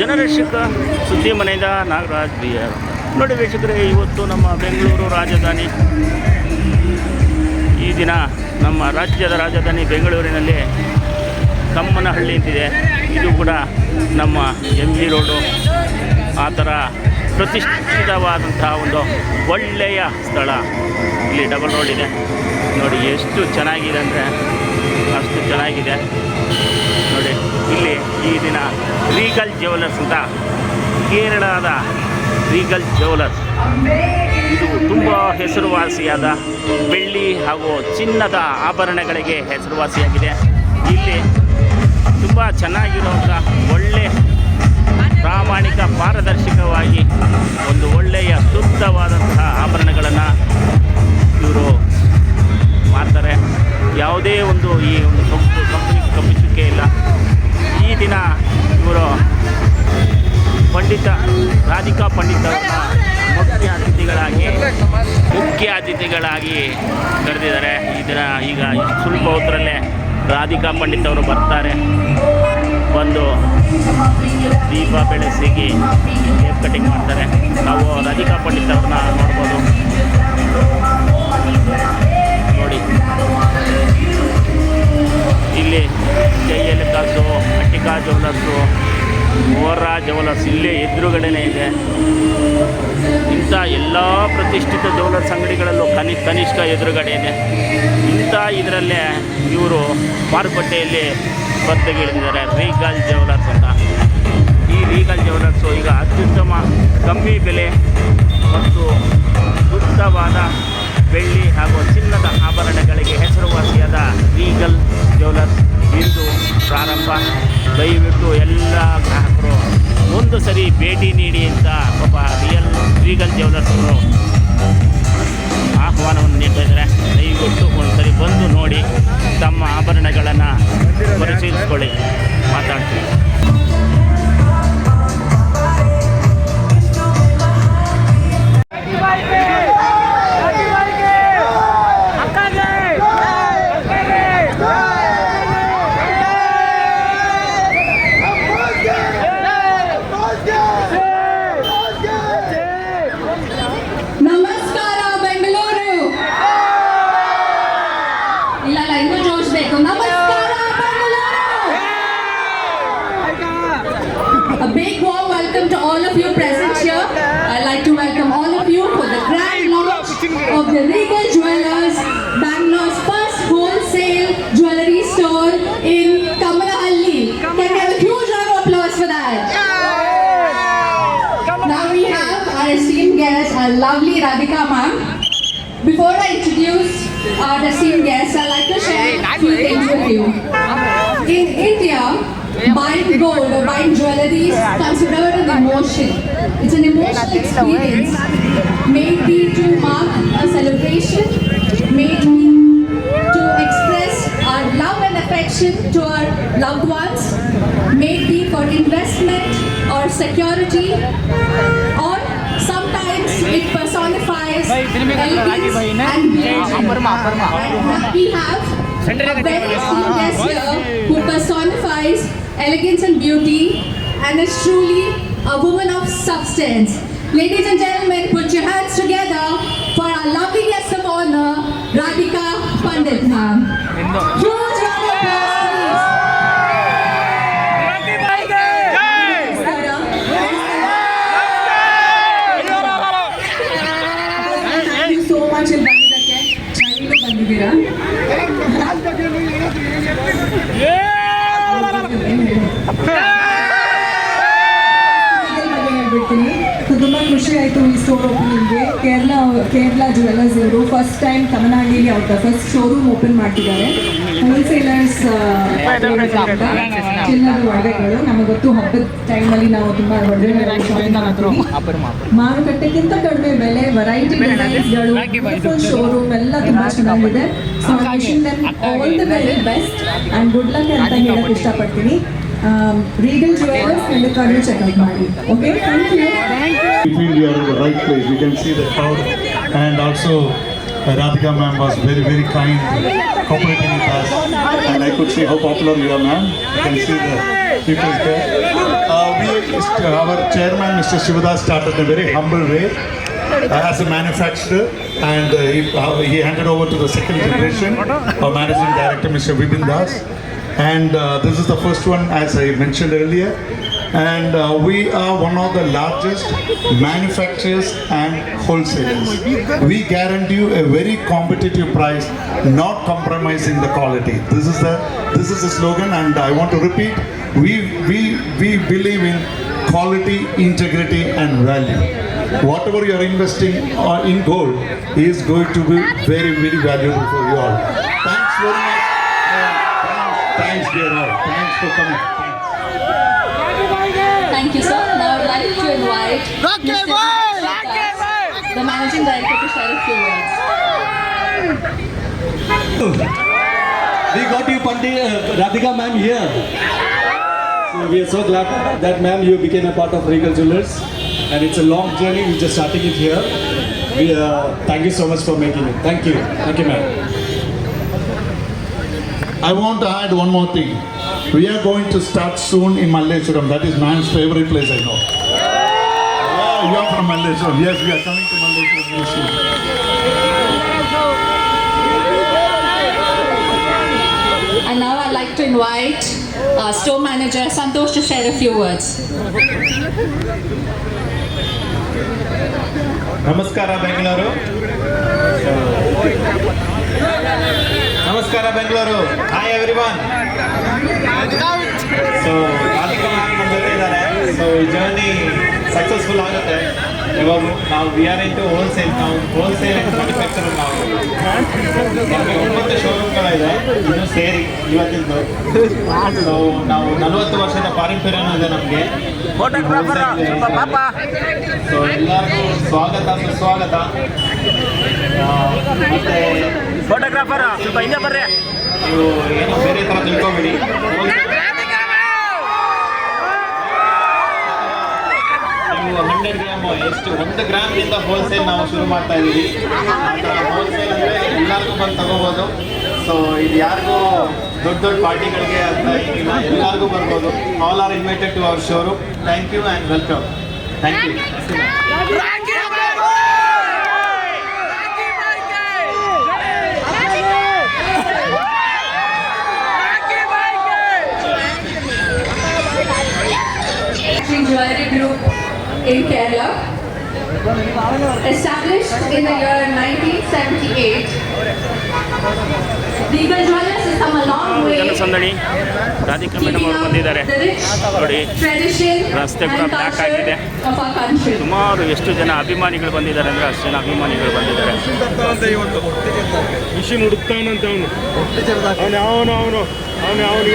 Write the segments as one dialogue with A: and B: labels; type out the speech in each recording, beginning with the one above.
A: ಜನರಕ್ಷಕ ಸುದ್ದಿ ಮನೆಯಿಂದ Nagaraj B R. ನೋಡಿ ವೀಕ್ಷಕರೇ, ಇವತ್ತು ನಮ್ಮ ಬೆಂಗಳೂರು ರಾಜಧಾನಿ, ಈ ದಿನ ನಮ್ಮ ರಾಜ್ಯದ ರಾಜಧಾನಿ ಬೆಂಗಳೂರಿನಲ್ಲಿ ಕಮ್ಮನಹಳ್ಳಿ ಅಂತಿದೆ. ಇದು ಕೂಡ ನಮ್ಮ ಎಂ ಜಿ ರೋಡು. ಆ ಥರ ಪ್ರತಿಷ್ಠಿತವಾದಂತಹ ಒಂದು ಒಳ್ಳೆಯ ಸ್ಥಳ. ಇಲ್ಲಿ ಡಬಲ್ ರೋಡ್ ಇದೆ. ನೋಡಿ, ಎಷ್ಟು ಚೆನ್ನಾಗಿದೆ ಅಂದರೆ ಅಷ್ಟು ಚೆನ್ನಾಗಿದೆ. ನೋಡಿ. ಇಲ್ಲಿ ಈ ದಿನ ರೀಗಲ್ ಜ್ಯುವೆಲರ್ಸ್ ಅಂತ ಕೇರಳದ ರೀಗಲ್ ಜ್ಯುವೆಲರ್ಸ್ ಇದು ತುಂಬ ಹೆಸರುವಾಸಿಯಾದ ಬೆಳ್ಳಿ ಹಾಗೂ ಚಿನ್ನದ ಆಭರಣಗಳಿಗೆ ಹೆಸರುವಾಸಿಯಾಗಿದೆ. ಇಲ್ಲಿ ತುಂಬ ಚೆನ್ನಾಗಿರುವಂಥ ಒಳ್ಳೆ ಪ್ರಾಮಾಣಿಕ ಪಾರದರ್ಶಕವಾಗಿ ಒಂದು ಒಳ್ಳೆಯ ಶುದ್ಧವಾದಂತಹ ಆಭರಣಗಳನ್ನು ಇವರು ಮಾಡ್ತಾರೆ ಯಾವುದೇ ಒಂದು ಈ ಒಂದು ಕಂಪ್ ಕಂಪ್ನಿ ಕಂಪಿಸುವಿಕೆ ಇಲ್ಲ. ಈ ದಿನ ಇವರು ಪಂಡಿತ, ರಾಧಿಕಾ ಪಂಡಿತರನ್ನು ಮುಖ್ಯ ಅತಿಥಿಗಳಾಗಿ ಮುಖ್ಯ ಅತಿಥಿಗಳಾಗಿ ಕರೆದಿದ್ದಾರೆ. ಈ ದಿನ ಈಗ ಸ್ವಲ್ಪ ಹೊತ್ತರಲ್ಲೇ ರಾಧಿಕಾ ಪಂಡಿತ್ ಅವರು ಬರ್ತಾರೆ. ಬಂದು ದೀಪ ಬೆಳೆಸಿಗೆ ಕೇಕ್ ಕಟಿಂಗ್ ಮಾಡ್ತಾರೆ. ಎದುರುಗಡೆ ಇದೆ ಇಂಥ ಇದರಲ್ಲೇ ಇವರು ಮಾರುಕಟ್ಟೆಯಲ್ಲಿ ಸ್ಪರ್ಧೆಗಿಳಿದಿದ್ದಾರೆ ರೀಗಲ್ ಜ್ಯುವೆಲರ್ಸ್ ಅಂತ. ಈ ರೀಗಲ್ ಜ್ಯುವೆಲರ್ಸು ಈಗ ಅತ್ಯುತ್ತಮ ಕಮ್ಮಿ ಬೆಲೆ ಮತ್ತು ಶುದ್ಧವಾದ ಬೆಳ್ಳಿ ಹಾಗೂ ಚಿನ್ನದ ಆಭರಣಗಳಿಗೆ ಹೆಸರುವಾಸಿಯಾದ ರೀಗಲ್ ಜ್ಯುವೆಲರ್ಸ್ ಇಂದು ಪ್ರಾರಂಭ. ದಯವಿಟ್ಟು ಎಲ್ಲ ಗ್ರಾಹಕರು ಒಂದು ಸರಿ ಭೇಟಿ ನೀಡಿ ಅಂತ ಒಬ್ಬ ರಿಯಲ್ ರೀಗಲ್ ಅವರು ಆಹ್ವಾನವನ್ನು ನೀಡಿದರೆ ದಯವಿಟ್ಟು ಒಂದು ಸರಿ ಬಂದು ನೋಡಿ ತಮ್ಮ ಆಭರಣಗಳನ್ನು ಪರಿಶೀಲಿಸ್ಕೊಳ್ಳಿ ಮಾತಾಡ್ತೀವಿ
B: Uh, introduce our esteemed guest, I'd like to share a few things with you. In India, buying gold or buying jewelry is considered an emotion. It's an emotional experience. May be to mark a celebration, may be to express our love and affection to our loved ones, may be for investment or security, or it personifies elegance and beauty. And we have uh, a very esteemed guest here who personifies elegance and beauty and is truly a woman of substance. Ladies and gentlemen, put your hands together for our lovely guest of honor, Radhika Pandit ma'am. Huge round
C: ಆಯಿತು ಈ store ಓಪನಿಂಗ್ಗೆ Kerala Kerala jewellers ಅವರು first time ತಮಿಳ್ನಾಡಿಗೆ ಅವ್ರ first showroom open ಮಾಡ್ತಿದ್ದಾರೆ. Wholesalers ಚಿನ್ನದ ಒಡವೆಗಳು ನಮಗೆ ಗೊತ್ತು ಹಬ್ಬದ ಟೈಮಲ್ಲಿ ನಾವು ತುಂಬ ಒಡವೆಗಳು ಮಾರುಕಟ್ಟೆಗಿಂತ ಕಡಿಮೆ ಬೆಲೆ ವೆರೈಟಿ ಡಿಸೈನ್ಸ್ಗಳು ಶೋರೂಮ್ ಎಲ್ಲ ತುಂಬ ಚೆನ್ನಾಗಿದೆ. So all the very best and good luck ಅಂತ ಹೇಳಕ್ ಇಷ್ಟಪಡ್ತೀನಿ. Um, regal jewelers and the color check out Okay, thank you.
D: We feel we are in the right place. We can see the crowd and also uh, Radhika ma'am was very, very kind, cooperating with us. And I could see how popular you are, ma'am. You can see the people there. Uh, we, our chairman, Mr. Shivdas, started in a very humble way uh, as a manufacturer and uh, he, uh, he handed over to the second generation, our managing director, Mr. Vipin Das. And uh, this is the first one, as I mentioned earlier. And uh, we are one of the largest manufacturers and wholesalers. We guarantee you a very competitive price, not compromising the quality. This is the this is the slogan, and I want to repeat: we we we believe in quality, integrity, and value. Whatever you are investing uh, in gold is going to be very very valuable for you all. Thanks, dear all. Thanks for coming. Thanks.
B: Thank you, sir. Now I'd like to invite Mr. Vikas, the managing director to share a few words.
E: We got you Pandit uh, Radhika ma'am here. So we are so glad that ma'am you became a part of Regal Jewelers and it's a long journey. We're just starting it here. We uh, thank you so much for making it. Thank you. Thank you ma'am.
D: I want to add one more thing. We are going to start soon in Malleshwaram. That is man's favorite place, I know. Yeah, you are from Malleshwaram. Yes, we are coming to Malleshwaram soon.
B: And now I'd like to invite uh, store manager Santosh to share a few words.
F: ನಮಸ್ಕಾರ ಬೆಂಗಳೂರು. ನಮಸ್ಕಾರ Bengaluru. Hi everyone so ನಮ್ಮ ಜೊತೆ ಇದ್ದಾರೆ. So journey successful ಆಗುತ್ತೆ. ಇವಾಗ ನಾವು we are into wholesale ನಾವು wholesale manufacture ನಾವು. ನಮಗೆ ಒಂಬತ್ತು ಶೋರೂಮ್ಗಳಿದೆ ಇದು. ಸೇರಿ ಇವತ್ತಿಂದು. ಸೊ ನಾವು ನಲವತ್ತು ವರ್ಷದ ಪಾರಂಪರ್ಯನೂ ಇದೆ ನಮಗೆ. ಸೊ ಎಲ್ಲರಿಗೂ ಸ್ವಾಗತ ಸುಸ್ವಾಗತ.
A: ಫೋಟೋಗ್ರಾಫರ್ ಸ್ವಲ್ಪ ಹಿಂದೆ ಬರ್ರಿ.
F: ನೀವು ಏನು ಬೇರೆ ಥರ ತಿಳ್ಕೊಬೇಡಿ. ನೀವು ಹಂಡ್ರೆಡ್ ಗ್ರಾಮ್ ಎಷ್ಟು ಒಂದು ಗ್ರಾಮ್ನಿಂದ ಹೋಲ್ಸೇಲ್ ನಾವು ಶುರು ಮಾಡ್ತಾ ಇದ್ದೀವಿ ಥರ ಹೋಲ್ಸೇಲ್ ಅಂದರೆ ಎಲ್ಲರಿಗೂ ಬಂದು ತಗೋಬೋದು. ಸೊ ಇದು ಯಾರಿಗೂ ದೊಡ್ಡ ದೊಡ್ಡ ಪಾರ್ಟಿಗಳಿಗೆ ಅಂತ ಏನಿಲ್ಲ ಎಲ್ಲರಿಗೂ ಬರ್ಬೋದು all are invited to our showroom thank you and welcome thank you
B: Manufacturing Jewelry Group in Kerala.
A: ಜನ ಸಂದಣಿ
B: ರಾಧಿಕ್ರಮೇಣ
A: ಅವರು ಬಂದಿದ್ದಾರೆ. ನೋಡಿ ರಸ್ತೆ ಕೂಡ
B: ಬ್ಲಾಕ್
A: ಆಗಿದೆ. ಸುಮಾರು ಎಷ್ಟು ಜನ ಅಭಿಮಾನಿಗಳು ಬಂದಿದ್ದಾರೆ ಅಂದ್ರೆ ಅಷ್ಟು ಜನ ಅಭಿಮಾನಿಗಳು ಬಂದಿದ್ದಾರೆ.
G: ಖುಷಿ ಹುಡುಕ್ತಾವನಂತ ಅವನು. ಅವನು ಅವನು ಅವನು ಅವನು ಅವನು.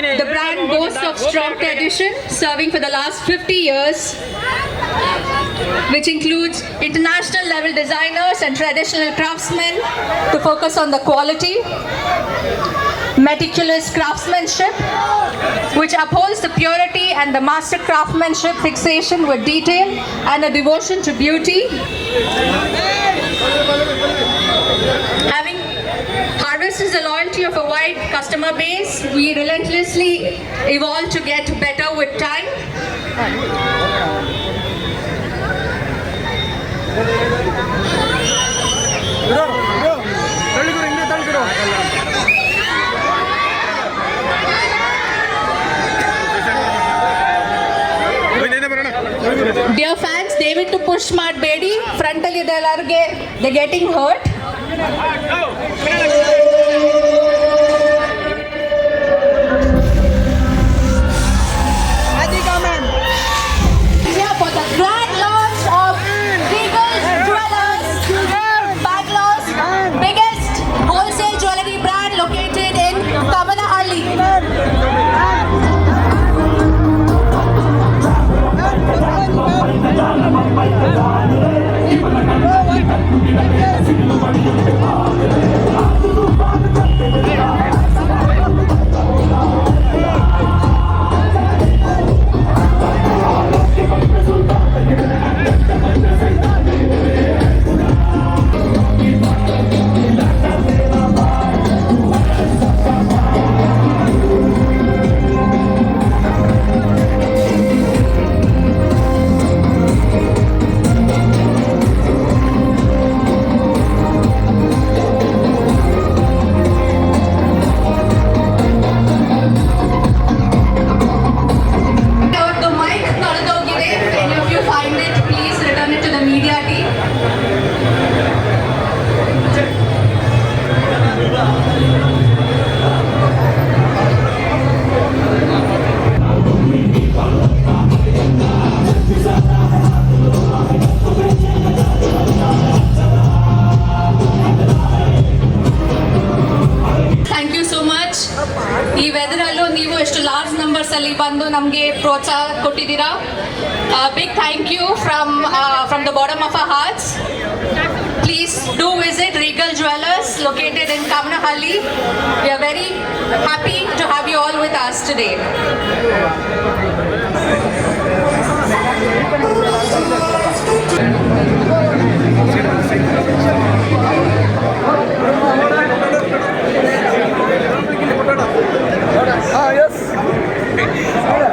B: The brand boasts of strong tradition, serving for the last 50 years, which includes international level designers and traditional craftsmen to focus on the quality, meticulous craftsmanship, which upholds the purity and the master craftsmanship fixation with detail and a devotion to beauty. Having harvested the loyalty of a wide customer base, we relentlessly evolve to get better with time. Dear fans, ದಯವಿಟ್ಟು push ಮಾಡಬೇಡಿ. ಫ್ರಂಟಲ್ಲಿ ಇದೆ ಎಲ್ಲರಿಗೆ. The getting hurt ನಮಗೆ ಪ್ರೋತ್ಸಾಹ ಕೊಟ್ಟಿದ್ದೀರಾ big thank you from from the bottom of a hearts Please do visit Regal Jewelers located in Kamnahalli. We are very happy to have you all with us today.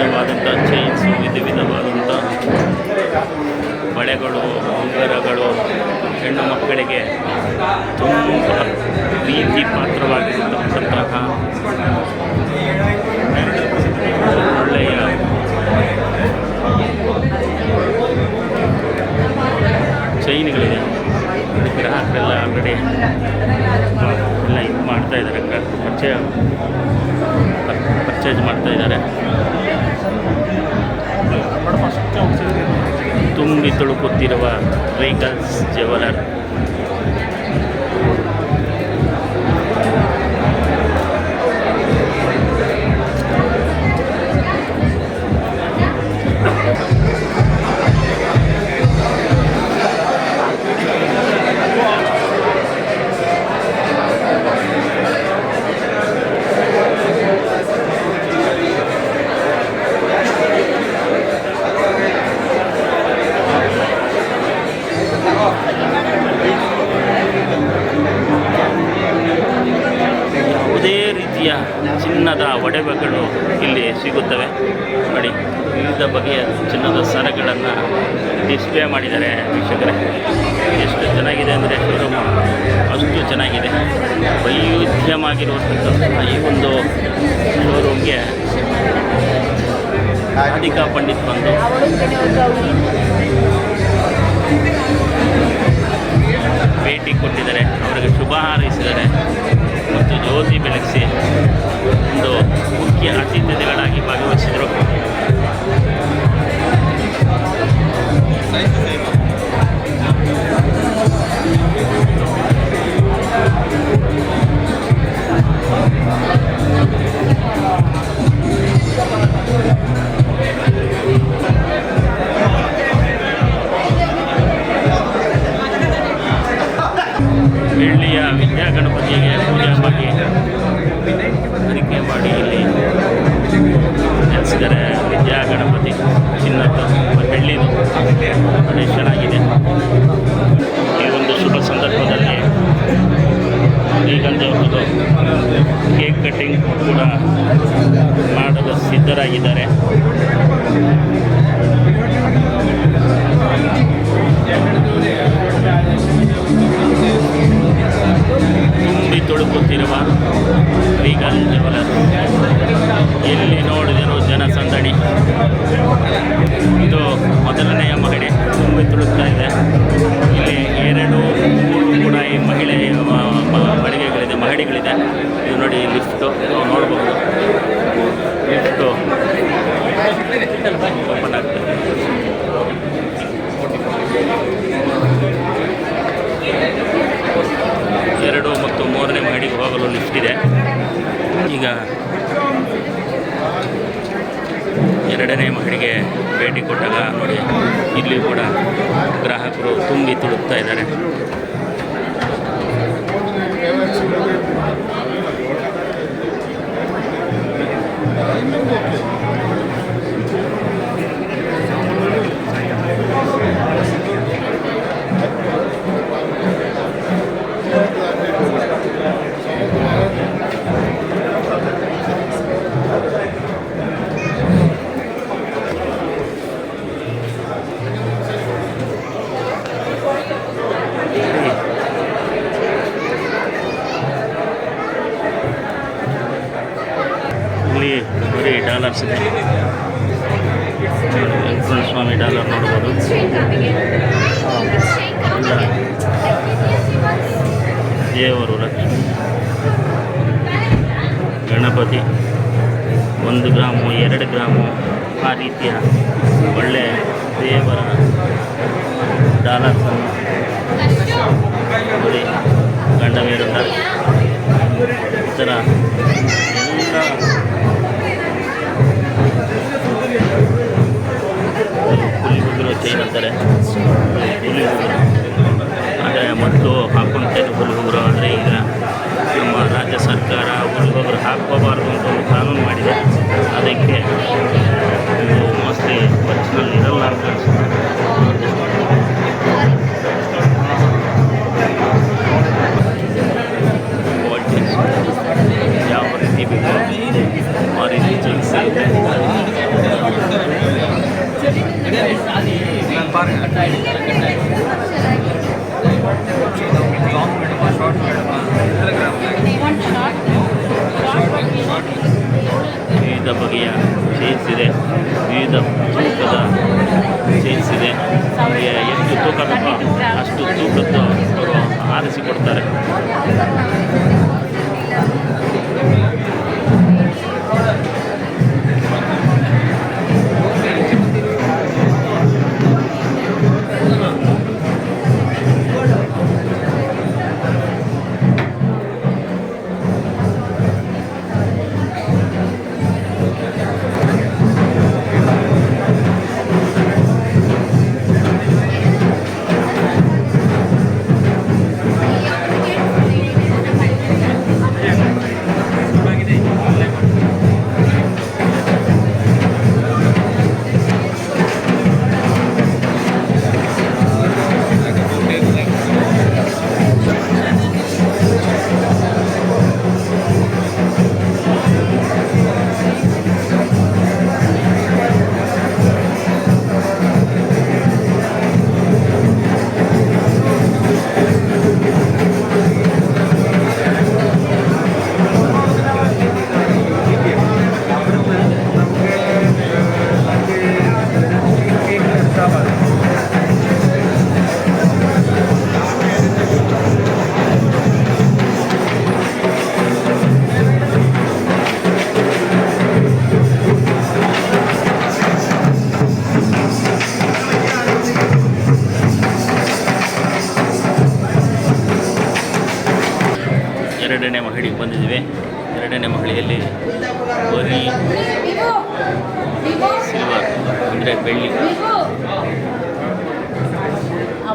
A: ವಿಧ ವಿಧವಾದಂಥ chains ವಿಧ ವಿಧವಾದಂಥ ಬಳೆಗಳು, ಉಂಗರಗಳು, ಹೆಣ್ಣು ಮಕ್ಕಳಿಗೆ ತುಂಬ ಪ್ರೀತಿ ಪಾತ್ರವಾಗಿರತಕ್ಕಂತಹ ಒಳ್ಳೆಯ ಚೈನ್ಗಳಿದೆ ಗ್ರಾಹಕರೆಲ್ಲ ಆಲ್ರೆಡಿ ಎಲ್ಲ ಇದು ಮಾಡ್ತಾ ಇದ್ದಾರೆ. ಪರ್ಚೇಸ್ ಮಾಡ್ತಾ ಇದ್ದಾರೆ. ತುಂಬಿ ತುಳುಕುತ್ತಿರುವ ವೆಹಿಕಲ್ಸ್ ಜೆವಲರ್ ಇಲ್ಲಿ ಸಿಗುತ್ತವೆ. ನೋಡಿ, ವಿವಿಧ ಬಗೆಯ ಚಿನ್ನದ ಸರಗಳನ್ನು ಡಿಸ್ಪ್ಲೇ ಮಾಡಿದ್ದಾರೆ ವೀಕ್ಷಕರೇ. ಎಷ್ಟು ಚೆನ್ನಾಗಿದೆ ಅಂದರೆ ಶೋರೂಮ್ ಅಷ್ಟು ಚೆನ್ನಾಗಿದೆ. ವೈವಿಧ್ಯಮಾಗಿರುವಂಥ ಈ ಒಂದು ಶೋರೂಮ್ಗೆ ರಾಧಿಕಾ ಪಂಡಿತ್ ಬಂದು ಭೇಟಿ ಕೊಟ್ಟಿದ್ದಾರೆ. ಅವರಿಗೆ ಶುಭ ಹಾರೈಸಿದ್ದಾರೆ ಮತ್ತು ಜ್ಯೋತಿ ಬೆಳಗಿಸಿ ಒಂದು ಮುಖ್ಯ ಅತಿಥಿಗಳಾಗಿ ಭಾಗವಹಿಸಿದರು. ಎರಡನೇ ಮಹಡಿಗೆ ಭೇಟಿ ಕೊಟ್ಟಾಗ ನೋಡಿ ಇಲ್ಲಿ ಕೂಡ ಗ್ರಾಹಕರು ತುಂಬಿ ತುಳುಕ್ತಾ ಇದ್ದಾರೆ. ಇದೆ ವೆಂಕಟೇಶ್ವರ ಸ್ವಾಮಿ ಡಾಲರ್ ನೋಡ್ಬೋದು. ದೇವರು ಲಕ್ಷ್ಮಿ. ಗಣಪತಿ. ಒಂದು ಗ್ರಾಮು, ಎರಡು ಗ್ರಾಮು, ಆ ರೀತಿಯ ಒಳ್ಳೆಯ ದೇವರ ಡಾಲರ್ಸನ್ನು ನೋಡಿ ಗಂಡ ಈ ಥರ ಎಲ್ಲ ವಿವಿಧ ಬಗೆಯ ಚೇನ್ಸ್ ಇದೆ. ವಿವಿಧ ತೂಕದ ಚೇನ್ಸ್ ಇದೆ. ನಮಗೆ ಎಷ್ಟು ತೂಕ ಅಷ್ಟು ತೂಕದ್ದು ಅವರು ಆರಿಸಿ ಕೊಡ್ತಾರೆ.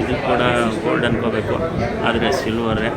A: ಇದು ಕೂಡ ಗೋಲ್ಡ್ ಅನ್ಕೋಬೇಕು ಆದರೆ ಸಿಲ್ವರೇ